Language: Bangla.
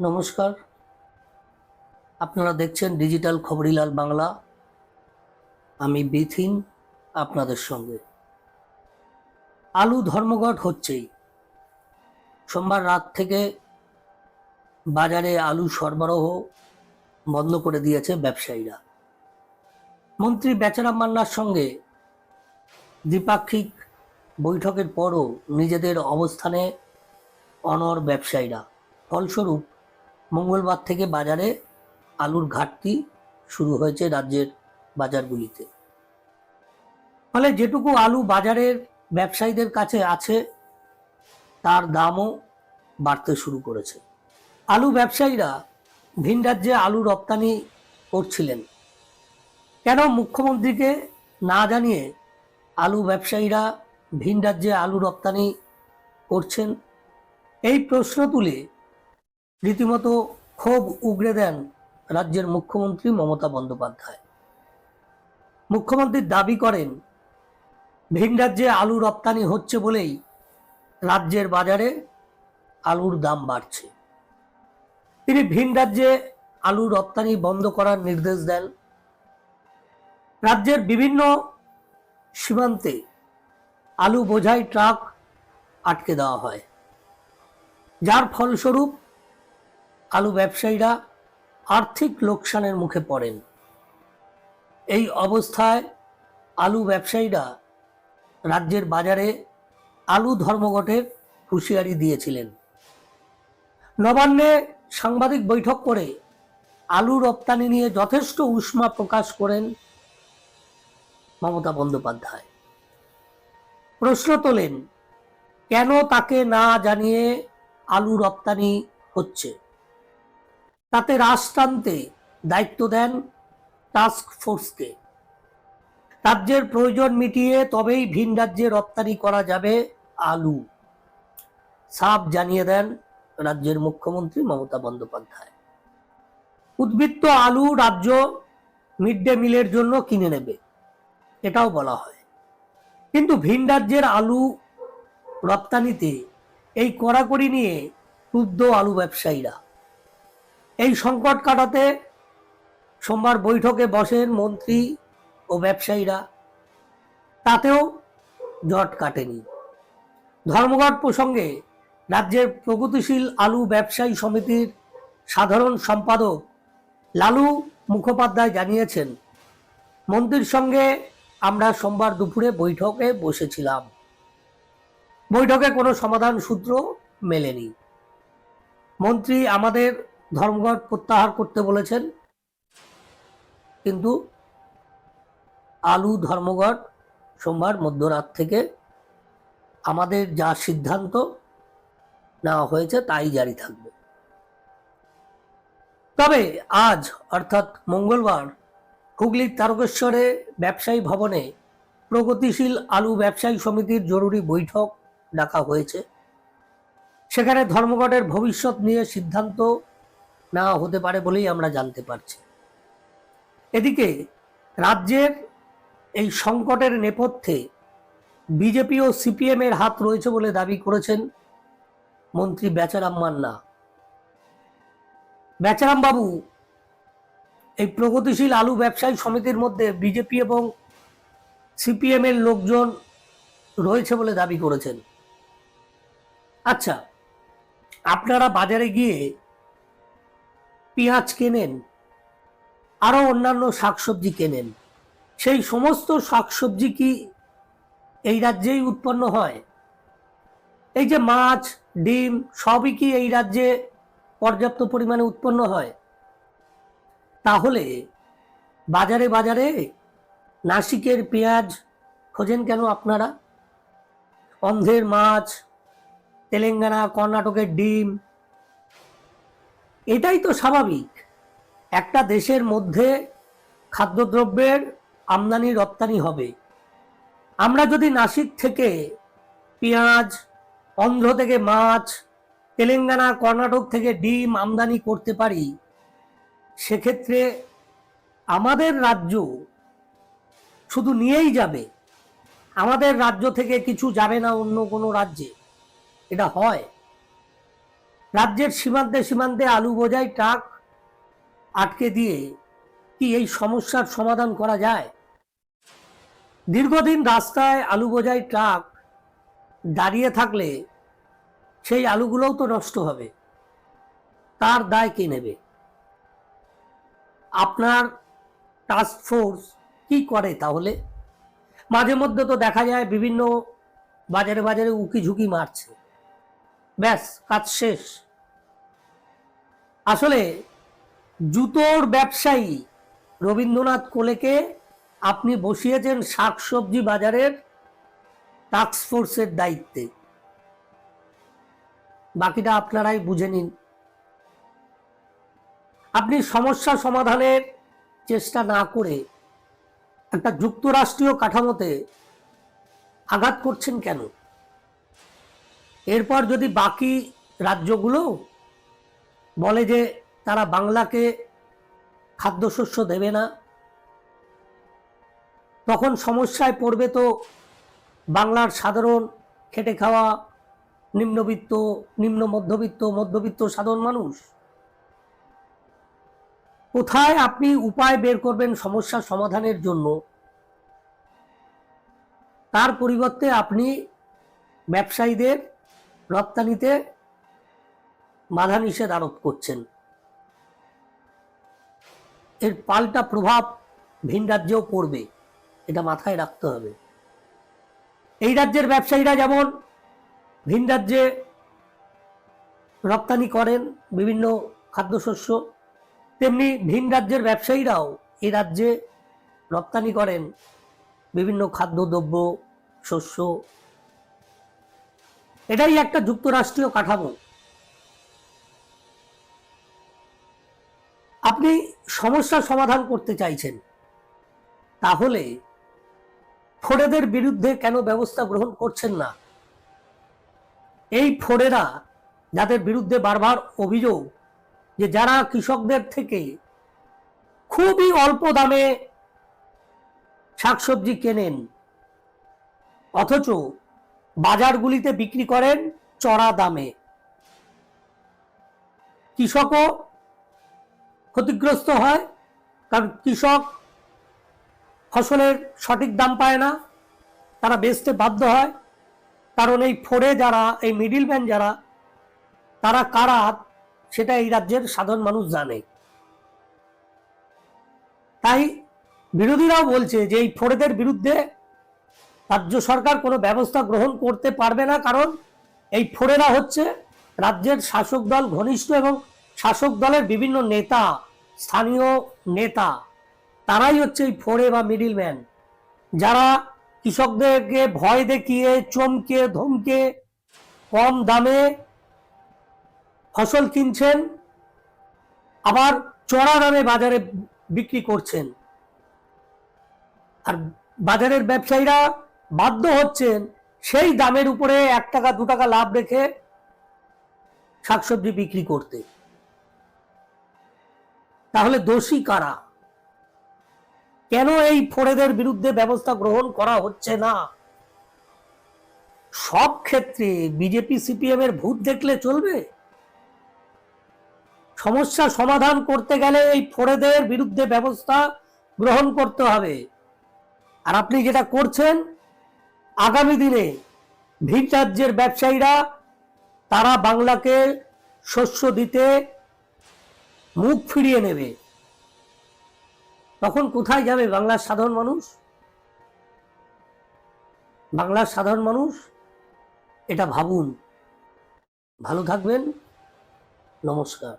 নমস্কার। আপনারা দেখছেন ডিজিটাল খবরিলাল বাংলা। আমি বিথিন আপনাদের সঙ্গে। আলু ধর্মঘট হচ্ছেই। সোমবার রাত থেকে বাজারে আলু সরবরাহ বন্ধ করে দিয়েছে ব্যবসায়ীরা। মন্ত্রী বেচারাম মান্নার সঙ্গে দ্বিপাক্ষিক বৈঠকের পরও নিজেদের অবস্থানে অনর ব্যবসায়ীরা। ফলস্বরূপ মঙ্গলবার থেকে বাজারে আলুর ঘাটতি শুরু হয়েছে রাজ্যের বাজারগুলিতে। ফলে যেটুকু আলু বাজারের ব্যবসায়ীদের কাছে আছে, তার দামও বাড়তে শুরু করেছে। আলু ব্যবসায়ীরা ভিন রাজ্যে আলু রপ্তানি করছিলেন। কেন মুখ্যমন্ত্রীকে না জানিয়ে আলু ব্যবসায়ীরা ভিন রাজ্যে আলু রপ্তানি করছেন? এই প্রশ্ন তুলে রীতিমতো ক্ষোভ উগড়ে দেন রাজ্যের মুখ্যমন্ত্রী মমতা বন্দ্যোপাধ্যায়। মুখ্যমন্ত্রী দাবি করেন, ভিন রাজ্যে আলু রপ্তানি হচ্ছে বলেই রাজ্যের বাজারে আলুর দাম বাড়ছে। তিনি ভিন রাজ্যে আলু রপ্তানি বন্ধ করার নির্দেশ দেন। রাজ্যের বিভিন্ন সীমান্তে আলু বোঝাই ট্রাক আটকে দেওয়া হয়। যার ফলস্বরূপ আলু ব্যবসায়ীরা আর্থিক লোকসানের মুখে পড়েন। এই অবস্থায় আলু ব্যবসায়ীরা রাজ্যের বাজারে আলু ধর্মঘটের হুঁশিয়ারি দিয়েছিলেন। নবান্নে সাংবাদিক বৈঠক করে আলু রপ্তানি নিয়ে যথেষ্ট উষ্মা প্রকাশ করেন মমতা বন্দ্যোপাধ্যায়। প্রশ্ন তোলেন, কেন তাকে না জানিয়ে আলু রপ্তানি হচ্ছে? তাতে রাশ টানতে দায়িত্ব দেন টাস্ক ফোর্সকে। রাজ্যের প্রয়োজন মিটিয়ে তবেই ভিন রাজ্যে রপ্তানি করা যাবে আলু। সাফ জানিয়ে দেন রাজ্যের মুখ্যমন্ত্রী মমতা বন্দ্যোপাধ্যায়। উদ্বৃত্ত আলু রাজ্য মিড ডে মিলের জন্য কিনে নেবে, এটাও বলা হয়। কিন্তু ভিন রাজ্যের আলু রপ্তানিতে এই কড়াকড়ি নিয়ে ক্ষুব্ধ আলু ব্যবসায়ীরা। এই সংকট কাটাতে সোমবার বৈঠকে বসেন মন্ত্রী ও ব্যবসায়ীরা। তাতেও জট কাটেনি। ধর্মঘট প্রসঙ্গে রাজ্যের প্রগতিশীল আলু ব্যবসায়ী সমিতির সাধারণ সম্পাদক লালু মুখোপাধ্যায় জানিয়েছেন, মন্ত্রীর সঙ্গে আমরা সোমবার দুপুরে বৈঠকে বসেছিলাম। বৈঠকে কোনো সমাধান সূত্র মেলেনি। মন্ত্রী আমাদের ধর্মঘট প্রত্যাহার করতে বলেছেন। কিন্তু আলু ধর্মঘট সোমবার মধ্যরাত থেকে আমাদের যা সিদ্ধান্ত নেওয়া হয়েছে তাই জারি থাকবে। তবে আজ, অর্থাৎ মঙ্গলবার, হুগলির তারকেশ্বরে ব্যবসায়ী ভবনে প্রগতিশীল আলু ব্যবসায়ী সমিতির জরুরি বৈঠক ডাকা হয়েছে। সেখানে ধর্মঘটের ভবিষ্যৎ নিয়ে সিদ্ধান্ত নেওয়া হতে পারে বলেই আমরা জানতে পারছি। এদিকে রাজ্যের এই সংকটের নেপথ্যে বিজেপি ও সিপিএম এর হাত রয়েছে বলে দাবি করেছেন মন্ত্রী বেচারাম মান্না। বেচারাম বাবু, এই প্রগতিশীল আলু ব্যবসায়ী সমিতির মধ্যে বিজেপি এবং সিপিএম এর লোকজন রয়েছে বলে দাবি করেছেন। আচ্ছা আপনারা বাজারে গিয়ে পেঁয়াজ কেনেন আরও অন্যান্য শাকসবজি কেনেন, সেই সমস্ত শাকসবজি কি এই রাজ্যেই উৎপন্ন হয়? এই যে মাছ, ডিম, সবই কি এই রাজ্যে পর্যাপ্ত পরিমাণে উৎপন্ন হয়? তাহলে বাজারে বাজারে নাসিকের পেঁয়াজ খোঁজেন কেন আপনারা? অন্ধ্রের মাছ, তেলেঙ্গানা, কর্ণাটকের ডিম এটাই তো স্বাভাবিক। একটা দেশের মধ্যে খাদ্যদ্রব্যের আমদানি রপ্তানি হবে। আমরা যদি নাসিক থেকে পেঁয়াজ, অন্ধ্র থেকে মাছ, তেলেঙ্গানা, কর্ণাটক থেকে ডিম আমদানি করতে পারি, সেক্ষেত্রে আমাদের রাজ্য শুধু নিয়েই যাবে। আমাদের রাজ্য থেকে কিছু যাবে না অন্য কোনো রাজ্যে। এটা হয়। রাজ্যের সীমান্তে সীমান্তে আলু বোঝাই ট্রাক আটকে দিয়ে কি এই সমস্যার সমাধান করা যায়? দীর্ঘদিন রাস্তায় আলু বোঝাই ট্রাক দাঁড়িয়ে থাকলে সেই আলুগুলোও তো নষ্ট হবে। তার দায় কে নেবে? আপনার টাস্ক ফোর্স কি করে তাহলে? মাঝে মধ্যে তো দেখা যায় বিভিন্ন বাজারে বাজারে উকি ঝুঁকি মারছে। ব্যাস, কাজ শেষ। আসলে জুতোর ব্যবসায়ী রবীন্দ্রনাথ কোলেকে আপনি বসিয়েছেন শাকসবজি বাজারের টাস্ক ফোর্সের দায়িত্বে। বাকিটা আপনারাই বুঝে নিন। আপনি সমস্যা সমাধানের চেষ্টা না করে একটা যুক্তরাষ্ট্রীয় কাঠামোতে আঘাত করছেন কেন? এরপর যদি বাকি রাজ্যগুলো বলে যে তারা বাংলাকে খাদ্যশস্য দেবে না, তখন সমস্যায় পড়বে তো বাংলার সাধারণ খেটে খাওয়া নিম্নবিত্ত, নিম্ন মধ্যবিত্ত মধ্যবিত্ত সাধারণ মানুষ। কোথায় আপনি উপায় বের করবেন সমস্যা সমাধানের জন্য? তার পরিবর্তে আপনি ব্যবসায়ীদের রপ্তানিতে বাধা নিষেধ আরোপ করছেন। এর পাল্টা প্রভাব ভিন রাজ্যেও পড়বে, এটা মাথায় রাখতে হবে। এই রাজ্যের ব্যবসায়ীরা যেমন ভিন রাজ্যে রপ্তানি করেন বিভিন্ন খাদ্যশস্য, তেমনি ভিন রাজ্যের ব্যবসায়ীরাও এই রাজ্যে রপ্তানি করেন বিভিন্ন খাদ্যদ্রব্য, শস্য এটাই একটা যুক্তরাষ্ট্রীয় কাঠামো। আপনি সমস্যা সমাধান করতে চাইছেন, তাহলে ফোড়েদের বিরুদ্ধে কেন ব্যবস্থা গ্রহণ করছেন না? এই ফোড়েরা যাদের বিরুদ্ধে বারবার অভিযোগ যে যারা কৃষকদের থেকে খুবই অল্প দামে শাকসবজি কেনেন, অথচ বাজারগুলিতে বিক্রি করেন চড়া দামে। কৃষকও ক্ষতিগ্রস্ত হয়, কারণ কৃষক ফসলের সঠিক দাম পায় না, তারা বেচতে বাধ্য হয়। কারণ এই ফোরে যারা, এই মিডিলম্যান যারা, তারা কারা, সেটা এই রাজ্যের সাধারণ মানুষ জানে। তাই বিরোধীরাও বলছে যে এই ফোরেদের বিরুদ্ধে রাজ্য সরকার কোনো ব্যবস্থা গ্রহণ করতে পারবে না, কারণ এই ফোরেরা হচ্ছে রাজ্যের শাসক দল ঘনিষ্ঠ এবং শাসক দলের বিভিন্ন নেতা, স্থানীয় নেতা। তারাই হচ্ছে এই ফোরে বা মিডিলম্যান। যারা কৃষকদেরকে ভয় দেখিয়ে, চমকে, ধমকে, কম দামে ফসল কিনছেন, আবার চড়া দামে বাজারে বিক্রি করছেন। আর বাজারের ব্যবসায়ীরা বাধ্য হচ্ছেন সেই দামের উপরে এক টাকা, দু টাকা লাভ রেখে শাকসবজি বিক্রি করতে। তাহলে দোষী কারা? কেন এই ফোড়েদের বিরুদ্ধে ব্যবস্থা গ্রহণ করা হচ্ছে না? সব ক্ষেত্রে বিজেপি, সিপিএম এর ভূত দেখলে চলবে। সমস্যা সমাধান করতে গেলে এই ফোড়েদের বিরুদ্ধে ব্যবস্থা গ্রহণ করতে হবে। আর আপনি যেটা করছেন আগামী দিনে ভিন রাজ্যের ব্যবসায়ীরা তারা বাংলাকে শস্য দিতে মুখ ফিরিয়ে নেবে। তখন কোথায় যাবে বাংলার সাধারণ মানুষ? বাংলার সাধারণ মানুষ এটা ভাবুন। ভালো থাকবেন। নমস্কার।